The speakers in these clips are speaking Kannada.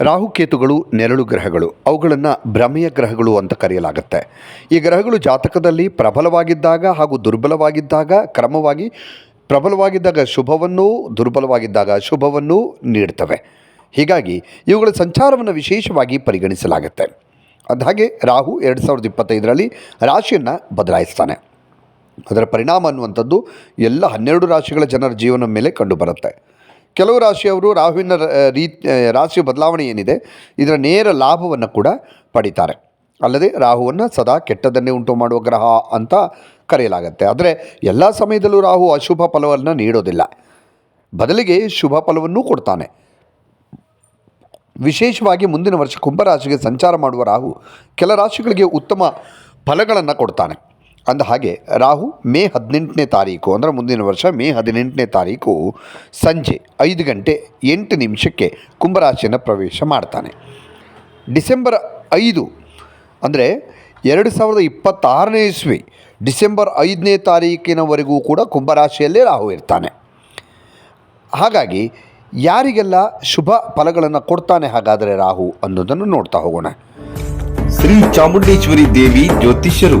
ರಾಹುಕೇತುಗಳು ನೆರಳು ಗ್ರಹಗಳು. ಅವುಗಳನ್ನು ಭ್ರಮೆಯ ಗ್ರಹಗಳು ಅಂತ ಕರೆಯಲಾಗುತ್ತೆ. ಈ ಗ್ರಹಗಳು ಜಾತಕದಲ್ಲಿ ಪ್ರಬಲವಾಗಿದ್ದಾಗ ಹಾಗೂ ದುರ್ಬಲವಾಗಿದ್ದಾಗ ಕ್ರಮವಾಗಿ ಪ್ರಬಲವಾಗಿದ್ದಾಗ ಶುಭವನ್ನೂ ದುರ್ಬಲವಾಗಿದ್ದಾಗ ಶುಭವನ್ನೂ ನೀಡ್ತವೆ. ಹೀಗಾಗಿ ಇವುಗಳ ಸಂಚಾರವನ್ನು ವಿಶೇಷವಾಗಿ ಪರಿಗಣಿಸಲಾಗುತ್ತೆ. ಹಾಗೆ ರಾಹು ಎರಡು ಸಾವಿರದ ಇಪ್ಪತ್ತೈದರಲ್ಲಿ ರಾಶಿಯನ್ನು ಬದಲಾಯಿಸ್ತಾನೆ. ಅದರ ಪರಿಣಾಮ ಅನ್ನುವಂಥದ್ದು ಎಲ್ಲ ಹನ್ನೆರಡು ರಾಶಿಗಳ ಜನರ ಜೀವನ ಮೇಲೆ ಕಂಡುಬರುತ್ತೆ. ಕೆಲವು ರಾಶಿಯವರು ರಾಹುವಿನ ರೀತಿ ರಾಶಿ ಬದಲಾವಣೆ ಏನಿದೆ, ಇದರ ನೇರ ಲಾಭವನ್ನು ಕೂಡ ಪಡಿತಾರೆ. ಅಲ್ಲದೆ ರಾಹುವನ್ನು ಸದಾ ಕೆಟ್ಟದನ್ನೇ ಉಂಟು ಮಾಡುವ ಗ್ರಹ ಅಂತ ಕರೆಯಲಾಗುತ್ತೆ. ಆದರೆ ಎಲ್ಲ ಸಮಯದಲ್ಲೂ ರಾಹು ಅಶುಭ ಫಲವನ್ನು ನೀಡೋದಿಲ್ಲ. ಬದಲಿಗೆ ಶುಭ ಫಲವನ್ನೂ ಕೊಡ್ತಾನೆ. ವಿಶೇಷವಾಗಿ ಮುಂದಿನ ವರ್ಷ ಕುಂಭರಾಶಿಗೆ ಸಂಚಾರ ಮಾಡುವ ರಾಹು ಕೆಲ ರಾಶಿಗಳಿಗೆ ಉತ್ತಮ ಫಲಗಳನ್ನು ಕೊಡ್ತಾನೆ. ಅಂದ ಹಾಗೆ ರಾಹು ಮೇ ಹದಿನೆಂಟನೇ ತಾರೀಕು ಅಂದರೆ ಮುಂದಿನ ವರ್ಷ ಮೇ ಹದಿನೆಂಟನೇ ತಾರೀಕು ಸಂಜೆ ಐದು ಗಂಟೆ ಎಂಟು ನಿಮಿಷಕ್ಕೆ ಕುಂಭರಾಶಿಯನ್ನು ಪ್ರವೇಶ ಮಾಡ್ತಾನೆ. ಡಿಸೆಂಬರ್ ಐದು ಅಂದರೆ ಎರಡು ಸಾವಿರದ ಇಪ್ಪತ್ತಾರನೇ ಇಸ್ವಿ, ಡಿಸೆಂಬರ್ ಐದನೇ ತಾರೀಕಿನವರೆಗೂ ಕೂಡ ಕುಂಭರಾಶಿಯಲ್ಲೇ ರಾಹು ಇರ್ತಾನೆ. ಹಾಗಾಗಿ ಯಾರಿಗೆಲ್ಲ ಶುಭ ಫಲಗಳನ್ನು ಕೊಡ್ತಾನೆ ಹಾಗಾದರೆ ರಾಹು ಅನ್ನೋದನ್ನು ನೋಡ್ತಾ ಹೋಗೋಣ. ಶ್ರೀ ಚಾಮುಂಡೇಶ್ವರಿ ದೇವಿ ಜ್ಯೋತಿಷ್ಯರು.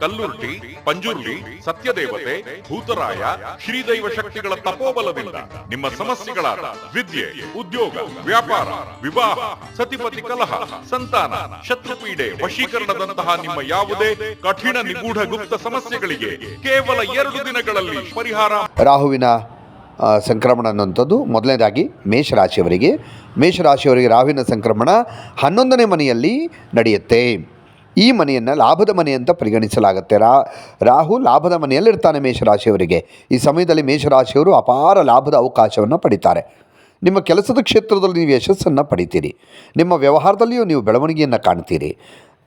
ಕಲ್ಲುರ್ಟಿ ಪಂಜುರ್ಲಿ, ಸತ್ಯದೇವತೆ, ಭೂತರಾಯ, ಶ್ರೀದೈವ ಶಕ್ತಿಗಳ ತಪೋಬಲದಿಂದ ನಿಮ್ಮ ಸಮಸ್ಯೆಗಳಾದ ವಿದ್ಯೆ, ಉದ್ಯೋಗ, ವ್ಯಾಪಾರ, ವಿವಾಹ, ಸತಿಪತಿ ಕಲಹ, ಸಂತಾನ, ಶತ್ರುಪೀಡೆ ವಶೀಕರಣದಂತಹ ನಿಮ್ಮ ಯಾವುದೇ ಕಠಿಣ ನಿಗೂಢ ಗುಪ್ತ ಸಮಸ್ಯೆಗಳಿಗೆ ಕೇವಲ ಎರಡು ದಿನಗಳಲ್ಲಿ ಪರಿಹಾರ ರಾಹುವಿನ ಸಂಕ್ರಮಣ ಅನ್ನುವಂಥದ್ದು ಮೊದಲನೇದಾಗಿ ಮೇಷರಾಶಿಯವರಿಗೆ. ಮೇಷರಾಶಿಯವರಿಗೆ ರಾಹುವಿನ ಸಂಕ್ರಮಣ ಹನ್ನೊಂದನೇ ಮನೆಯಲ್ಲಿ ನಡೆಯುತ್ತೆ. ಈ ಮನೆಯನ್ನು ಲಾಭದ ಮನೆ ಅಂತ ಪರಿಗಣಿಸಲಾಗುತ್ತೆ. ರಾ, ರಾಹು ಲಾಭದ ಮನೆಯಲ್ಲಿರ್ತಾನೆ ಮೇಷರಾಶಿಯವರಿಗೆ. ಈ ಸಮಯದಲ್ಲಿ ಮೇಷರಾಶಿಯವರು ಅಪಾರ ಲಾಭದ ಅವಕಾಶವನ್ನು ಪಡಿತಾರೆ. ನಿಮ್ಮ ಕೆಲಸದ ಕ್ಷೇತ್ರದಲ್ಲಿ ನೀವು ಯಶಸ್ಸನ್ನು ಪಡಿತೀರಿ. ನಿಮ್ಮ ವ್ಯವಹಾರದಲ್ಲಿಯೂ ನೀವು ಬೆಳವಣಿಗೆಯನ್ನು ಕಾಣ್ತೀರಿ.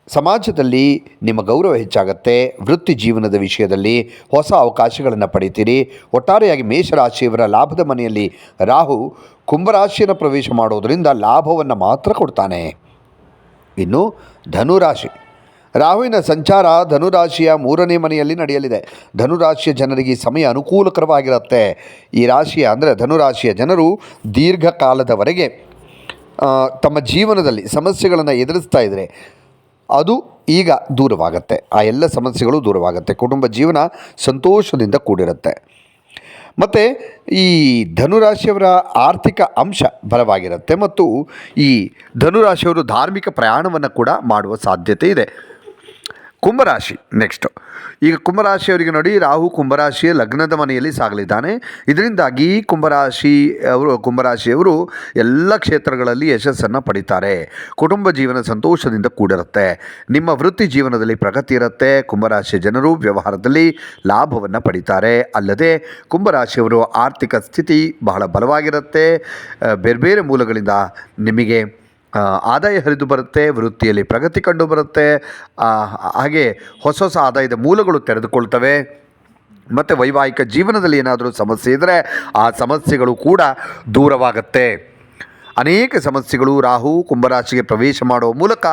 ಸಮಾಜದಲ್ಲಿ ನಿಮ್ಮ ಗೌರವ ಹೆಚ್ಚಾಗುತ್ತೆ. ವೃತ್ತಿ ಜೀವನದ ವಿಷಯದಲ್ಲಿ ಹೊಸ ಅವಕಾಶಗಳನ್ನು ಪಡಿತೀರಿ. ಒಟ್ಟಾರೆಯಾಗಿ ಮೇಷರಾಶಿಯವರ ಲಾಭದ ಮನೆಯಲ್ಲಿ ರಾಹು ಕುಂಭರಾಶಿಯನ್ನು ಪ್ರವೇಶ ಮಾಡೋದರಿಂದ ಲಾಭವನ್ನು ಮಾತ್ರ ಕೊಡ್ತಾನೆ. ಇನ್ನು ಧನುರಾಶಿ. ರಾಹುವಿನ ಸಂಚಾರ ಧನುರಾಶಿಯ ಮೂರನೇ ಮನೆಯಲ್ಲಿ ನಡೆಯಲಿದೆ. ಧನುರಾಶಿಯ ಜನರಿಗೆ ಸಮಯ ಅನುಕೂಲಕರವಾಗಿರುತ್ತೆ. ಈ ರಾಶಿಯ ಅಂದರೆ ಧನುರಾಶಿಯ ಜನರು ದೀರ್ಘಕಾಲದವರೆಗೆ ತಮ್ಮ ಜೀವನದಲ್ಲಿ ಸಮಸ್ಯೆಗಳನ್ನು ಎದುರಿಸ್ತಾ ಇದ್ದರೆ ಅದು ಈಗ ದೂರವಾಗುತ್ತೆ. ಆ ಎಲ್ಲ ಸಮಸ್ಯೆಗಳು ದೂರವಾಗುತ್ತೆ. ಕುಟುಂಬ ಜೀವನ ಸಂತೋಷದಿಂದ ಕೂಡಿರುತ್ತೆ. ಮತ್ತು ಈ ಧನುರಾಶಿಯವರ ಆರ್ಥಿಕ ಅಂಶ ಬಲವಾಗಿರುತ್ತೆ ಮತ್ತು ಈ ಧನುರಾಶಿಯವರು ಧಾರ್ಮಿಕ ಪ್ರಯಾಣವನ್ನು ಕೂಡ ಮಾಡುವ ಸಾಧ್ಯತೆ ಇದೆ. ಕುಂಭರಾಶಿ ನೆಕ್ಸ್ಟ್. ಈಗ ಕುಂಭರಾಶಿಯವರಿಗೆ ನೋಡಿ, ರಾಹು ಕುಂಭರಾಶಿಯ ಲಗ್ನದ ಮನೆಯಲ್ಲಿ ಸಾಗಲಿದ್ದಾನೆ. ಇದರಿಂದಾಗಿ ಕುಂಭರಾಶಿ ಅವರು, ಕುಂಭರಾಶಿಯವರು ಎಲ್ಲ ಕ್ಷೇತ್ರಗಳಲ್ಲಿ ಯಶಸ್ಸನ್ನು ಪಡಿತಾರೆ. ಕುಟುಂಬ ಜೀವನ ಸಂತೋಷದಿಂದ ಕೂಡಿರುತ್ತೆ. ನಿಮ್ಮ ವೃತ್ತಿ ಜೀವನದಲ್ಲಿ ಪ್ರಗತಿ ಇರುತ್ತೆ. ಕುಂಭರಾಶಿಯ ಜನರು ವ್ಯವಹಾರದಲ್ಲಿ ಲಾಭವನ್ನು ಪಡಿತಾರೆ. ಅಲ್ಲದೆ ಕುಂಭರಾಶಿಯವರು ಆರ್ಥಿಕ ಸ್ಥಿತಿ ಬಹಳ ಬಲವಾಗಿರುತ್ತೆ. ಬೇರೆ ಬೇರೆ ಮೂಲಗಳಿಂದ ನಿಮಗೆ ಆದಾಯ ಹರಿದು ಬರುತ್ತೆ, ವೃತ್ತಿಯಲ್ಲಿ ಪ್ರಗತಿ ಕಂಡು ಬರುತ್ತೆ. ಹಾಗೆ ಹೊಸ ಹೊಸ ಆದಾಯದ ಮೂಲಗಳು ತೆರೆದುಕೊಳ್ತವೆ. ಮತ್ತು ವೈವಾಹಿಕ ಜೀವನದಲ್ಲಿ ಏನಾದರೂ ಸಮಸ್ಯೆ ಇದ್ದರೆ ಆ ಸಮಸ್ಯೆಗಳು ಕೂಡ ದೂರವಾಗುತ್ತೆ. ಅನೇಕ ಸಮಸ್ಯೆಗಳು ರಾಹು ಕುಂಭರಾಶಿಗೆ ಪ್ರವೇಶ ಮಾಡುವ ಮೂಲಕ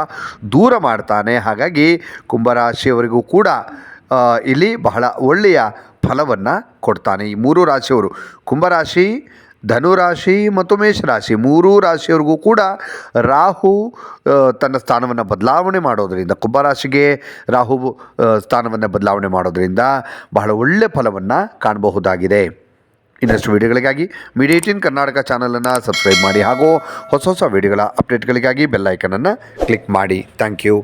ದೂರ ಮಾಡ್ತಾನೆ. ಹಾಗಾಗಿ ಕುಂಭರಾಶಿಯವರಿಗೂ ಕೂಡ ಇಲ್ಲಿ ಬಹಳ ಒಳ್ಳೆಯ ಫಲವನ್ನು ಕೊಡ್ತಾನೆ ಈ ಮೂರು ರಾಶಿಯವರು. ಕುಂಭರಾಶಿ ಧನುರಾಶಿ ಮತ್ತು ಮೇಷರಾಶಿ ಮೂರೂ ರಾಶಿಯವರಿಗೂ ಕೂಡ ರಾಹು ತನ್ನ ಸ್ಥಾನವನ್ನು ಬದಲಾವಣೆ ಮಾಡೋದರಿಂದ ಕುಂಭರಾಶಿಗೆ ರಾಹು ಸ್ಥಾನವನ್ನು ಬದಲಾವಣೆ ಮಾಡೋದರಿಂದ ಬಹಳ ಒಳ್ಳೆಯ ಫಲವನ್ನು ಕಾಣಬಹುದಾಗಿದೆ. ಇನ್ನಷ್ಟು ವಿಡಿಯೋಗಳಿಗಾಗಿ ಮೀಡಿಯಾ ಏಟೀನ್ ಕರ್ನಾಟಕ ಚಾನಲನ್ನು ಸಬ್ಸ್ಕ್ರೈಬ್ ಮಾಡಿ ಹಾಗೂ ಹೊಸ ಹೊಸ ವಿಡಿಯೋಗಳ ಅಪ್ಡೇಟ್ಗಳಿಗಾಗಿ ಬೆಲ್ಲೈಕನನ್ನು ಕ್ಲಿಕ್ ಮಾಡಿ. Thank you.